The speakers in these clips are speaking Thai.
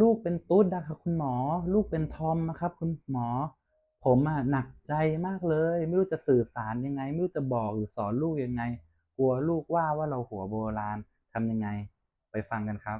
ลูกเป็นตุ๊ดอะครับคุณหมอ ลูกเป็นทอมอะครับ คุณหมอ ผมอะหนักใจมากเลย ไม่รู้จะสื่อสารยังไง ไม่รู้จะบอกหรือสอนลูกยังไง กลัวลูกว่าว่าเราหัวโบราณทำยังไง ไปฟังกันครับ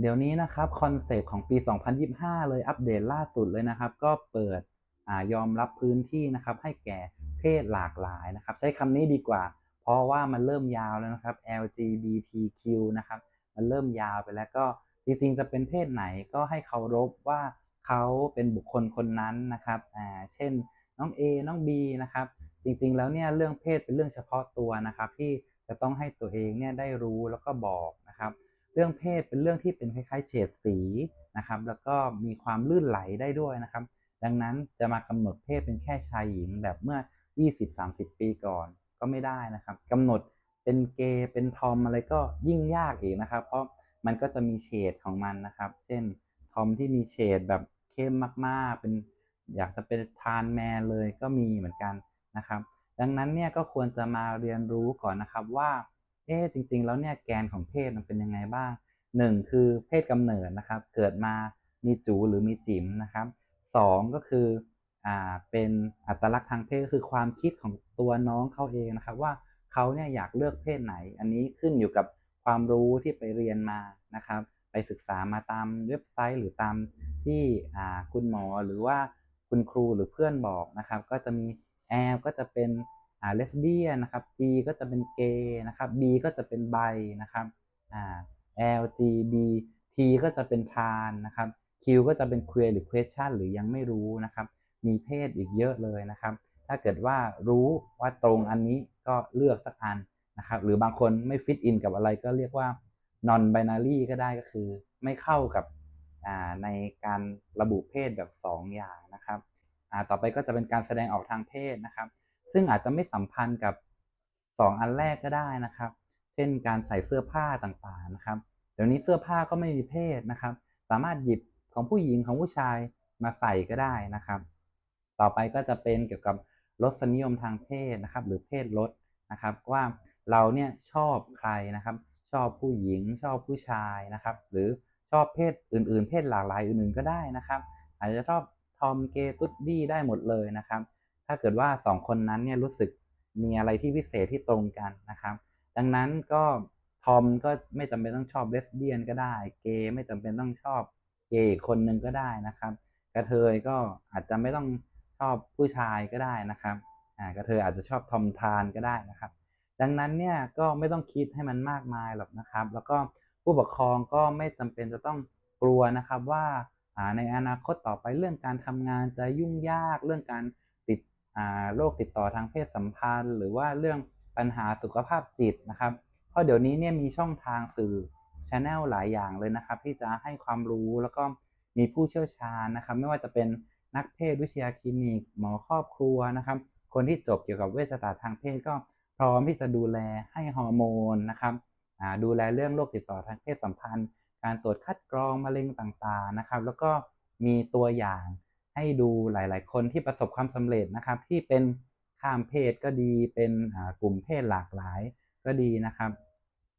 เดี๋ยวนี้นะครับคอนเซปต์ของปี 2025 เลยอัปเดตล่าสุดเลยนะครับ ก็เปิดอยอมรับพื้นที่นะครับ ให้แก่เพศหลากหลายนะครับ ใช้คำนี้ดีกว่า เพราะว่ามันเริ่มยาวแล้วนะครับ LGBTQ นะครับ มันเริ่มยาวไปแล้วก็ จริงๆจะเป็นเพศไหนก็ให้เคารพว่าเขาเป็นบุคคลคนนั้นนะครับอ่าเช่นน้อง A น้อง B นะครับ จริงๆแล้วเนี่ยเรื่องเพศเป็นเรื่องเฉพาะตัวนะครับ ที่จะต้องให้ตัวเองเนี่ยได้รู้แล้วก็บอกนะครับ เรื่องเพศเป็นเรื่องที่เป็นคล้ายๆ เฉดสีนะครับ แล้วก็มีความลื่นไหลได้ด้วยนะครับ ดังนั้นจะมากำหนดเพศเป็นแค่ชายหญิงแบบเมื่อ 20-30 ปีก่อนก็ไม่ได้นะครับกำหนดเป็นเกย์เป็นทอมอะไรก็ยิ่งยากอีกนะครับ เพราะ มันก็จะมีเฉดของมันนะครับ เช่นทอมที่มีเฉดแบบเข้มมาก ๆ เป็นอยากจะเป็นทานแมนเลยก็มีเหมือนกันนะครับ ดังนั้นเนี่ยก็ควรจะมาเรียนรู้ก่อนนะครับว่า เอ๊จริง ๆ แล้วเนี่ยแกนของเพศมันเป็นยังไงบ้างหนึ่งคือเพศกำเนิดนะครับ เกิดมามีจูหรือมีจิ๋มนะครับสองก็คืออ่าเป็นอัตลักษณ์ทางเพศก็คือความคิดของตัวน้องเขาเองนะครับ ว่าเขาเนี่ยอยากเลือกเพศไหน อันนี้ขึ้นอยู่กับ ความรู้ที่ไปเรียนมานะครับ ไปศึกษามาตามเว็บไซต์ หรือตามที่คุณหมอหรือว่าคุณครูหรือเพื่อนบอกนะครับ ก็จะมี L ก็จะเป็นเลสเบี้ยนะครับ G ก็จะเป็นเกย์นะครับ B ก็จะเป็นไบนะครับอ่า L G B T ก็จะเป็นทานนะครับ Q ก็จะเป็น queer หรือ question หรือยังไม่รู้นะครับ มีเพศอีกเยอะเลยนะครับ ถ้าเกิดว่ารู้ว่าตรงอันนี้ก็เลือกสักอัน นะครับหรือบางคนไม่ฟิตอินกับอะไรก็เรียกว่า non binary ก็ได้ก็คือไม่เข้ากับในการระบุเพศแบบ 2 อย่างนะครับต่อไปก็จะเป็นการแสดงออกทางเพศนะครับ ซึ่งอาจจะไม่สัมพันธ์กับ 2 อันแรกก็ได้นะครับ เช่นการใส่เสื้อผ้าต่างๆนะครับ เดี๋ยวนี้เสื้อผ้าก็ไม่มีเพศนะครับ สามารถหยิบของผู้หญิงของผู้ชายมาใส่ก็ได้นะครับ ต่อไปก็จะเป็นเกี่ยวกับรสนิยมทางเพศนะครับ หรือเพศรสนะครับว่า เราเนี่ยชอบใครนะครับ ชอบผู้หญิงชอบผู้ชายนะครับ หรือชอบเพศอื่น ๆ เพศหลากหลายอื่นๆก็ได้นะครับ อาจจะชอบทอมเกย์ตุ๊ดดี้ได้หมดเลยนะครับ ถ้าเกิดว่า 2 คนนั้นเนี่ยรู้สึกมีอะไรที่พิเศษที่ตรงกันนะครับ ดังนั้นก็ทอมก็ไม่จำเป็นต้องชอบเลสเบี้ยนก็ได้ เกย์ไม่จำเป็นต้องชอบเกย์คนหนึ่งก็ได้นะครับกระเทยก็อาจจะไม่ต้องชอบผู้ชายก็ได้นะครับอ่ากระเทยอาจจะชอบทอมทานก็ได้นะครับ ดังนั้นเนี่ยก็ไม่ต้องคิดให้มันมากมายหรอกนะครับ แล้วก็ผู้ปกครองก็ไม่จำเป็นจะต้องกลัวนะครับว่าในอนาคตต่อไปเรื่องการทำงานจะยุ่งยากเรื่องการติดโรคติดต่อทางเพศสัมพันธ์ หรือว่าเรื่องปัญหาสุขภาพจิตนะครับเพราะเดี๋ยวนี้เนี่ยมีช่องทางสื่อชแนลหลายอย่างเลยนะครับ ที่จะให้ความรู้แล้วก็มีผู้เชี่ยวชาญนะครับ ไม่ว่าจะเป็นนักเพศวิทยาคลินิกหมอครอบครัวนะครับ คนที่จบเกี่ยวกับเวชศาสตร์ทางเพศก็ ร้อมที่จะดูแลให้ฮอร์โมนนะครับดูแลเรื่องโรคติดต่อทางเพศสัมพันธ์ การตรวจคัดกรองมะเร็งต่างๆนะครับ แล้วก็มีตัวอย่างให้ดูหลายๆ คนที่ประสบความสำเร็จนะครับ ที่เป็นข้ามเพศก็ดีเป็นกลุ่มเพศหลากหลายก็ดีนะครับ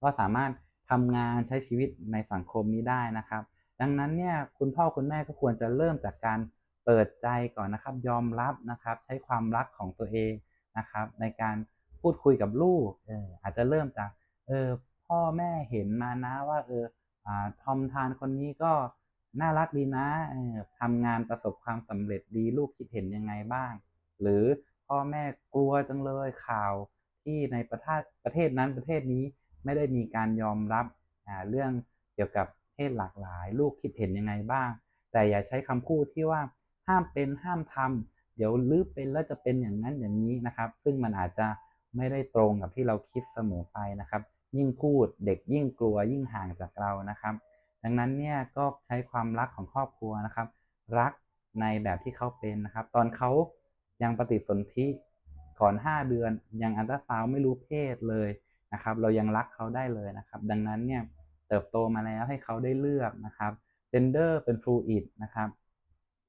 ก็สามารถทำงานใช้ชีวิตในสังคมนี้ได้นะครับ ดังนั้นเนี่ยคุณพ่อคุณแม่ก็ควรจะเริ่มจากการเปิดใจก่อนนะครับ ยอมรับนะครับ ใช้ความรักของตัวเองนะครับ ในการ พูดคุยกับลูกเอออาจจะเริ่มจากเออพ่อแม่เห็นมานะว่าเออทอมทานคนนี้ก็น่ารักดีนะทำงานประสบความสำเร็จดีลูกคิดเห็นยังไงบ้าง หรือพ่อแม่กลัวจังเลยข่าวที่ในประเทศประเทศนั้นประเทศนี้ไม่ได้มีการยอมรับเรื่องเกี่ยวกับเพศหลากหลาย ลูกคิดเห็นยังไงบ้าง แต่อย่าใช้คำพูดที่ว่าห้ามเป็นห้ามทำเดี๋ยวลือเป็นแล้วจะเป็นอย่างนั้นอย่างนี้นะครับ ซึ่งมันอาจจะ ไม่ได้ตรงกับที่เราคิดเสมอไปนะครับ ยิ่งพูดเด็กยิ่งกลัวยิ่งห่างจากเรานะครับ ดังนั้นเนี่ยก็ใช้ความรักของครอบครัวนะครับ รักในแบบที่เขาเป็นนะครับ ตอนเขายังปฏิสนธิก่อน 5 เดือนยังอันตราซาวไม่รู้เพศเลยนะครับ เรายังรักเขาได้เลยนะครับ ดังนั้นเนี่ยเติบโตมาแล้วให้เขาได้เลือกนะครับเจนเดอร์เป็นฟลูอิดนะครับ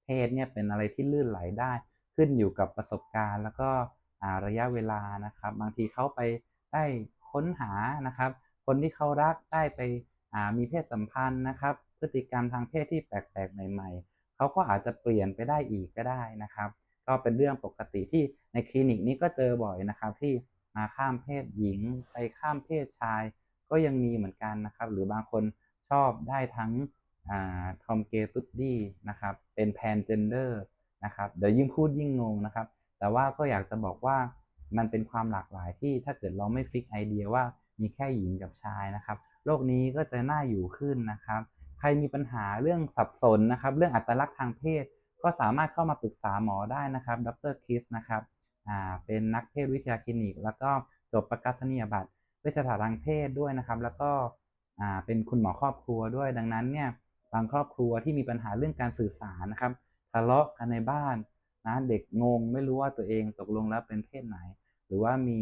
เพศเนี่ยเป็นอะไรที่ลื่นไหลได้ขึ้นอยู่กับประสบการณ์ แล้วก็ ระยะเวลานะครับ บางทีเขาไปได้ค้นหานะครับ คนที่เขารักได้ไปมีเพศสัมพันธ์นะครับเฤติกรรมทางเพศที่แปลกๆใหม่ๆเขาก็อาจจะเปลี่ยนไปได้อีกก็ได้นะครับ ก็เป็นเรื่องปกติที่ในคลินิกนี้ก็เจอบ่อยนะครับ ที่มาข้ามเพศหญิงไปข้ามเพศชาย ก็ยังมีเหมือนกันนะครับ หรือบางคนชอบได้ทั้งทอมเกตุดดี้นะครับ เป็นแพนเจนเดอร์นะครับ เดี๋ยวยิ่งพูดยิ่งงงนะครับ แต่ว่าก็อยากจะบอกว่ามันเป็นความหลากหลายที่ถ้าเกิดเราไม่ฟิกไอเดียว่ามีแค่หญิงกับชายนะครับ โลกนี้ก็จะน่าอยู่ขึ้นนะครับ ใครมีปัญหาเรื่องสับสนนะครับ เรื่องอัตลักษณ์ทางเพศ ก็สามารถเข้ามาปรึกษาหมอได้นะครับ ดรคริสนะครับอ่าเป็นนักเพศวิทยาคลินิก แล้วก็จบประกาศนียบัตรเวชศาสตร์ทางเพศด้วยนะครับ แล้วก็อ่าเป็นคุณหมอครอบครัวด้วย ดังนั้นเนี่ยบางครอบครัวที่มีปัญหาเรื่องการสื่อสารนะครับ ทะเลาะกันในบ้าน นะเด็กงงไม่รู้ว่าตัวเองตกลงแล้วเป็นเพศไหน หรือว่ามี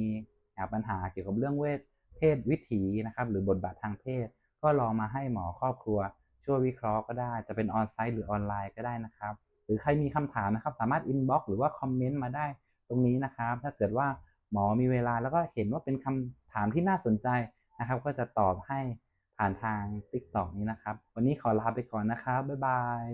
ปัญหาเกี่ยวกับเรื่องเวทเพศวิถีนะครับ หรือบทบาททางเพศ ก็ลองมาให้หมอครอบครัว ช่วยวิเคราะห์ก็ได้ จะเป็น on-site หรือออนไลน์ก็ได้นะครับ หรือใครมีคำถามนะครับ สามารถอินบ็อกซ์หรือว่าคอมเมนต์มาได้ตรงนี้นะครับ ถ้าเกิดว่าหมอมีเวลาแล้วก็เห็นว่าเป็นคำถามที่น่าสนใจนะครับ ก็จะตอบให้ผ่านทาง TikTok นี้นะครับ วันนี้ขอลาไปก่อนนะครับ บ๊ายบาย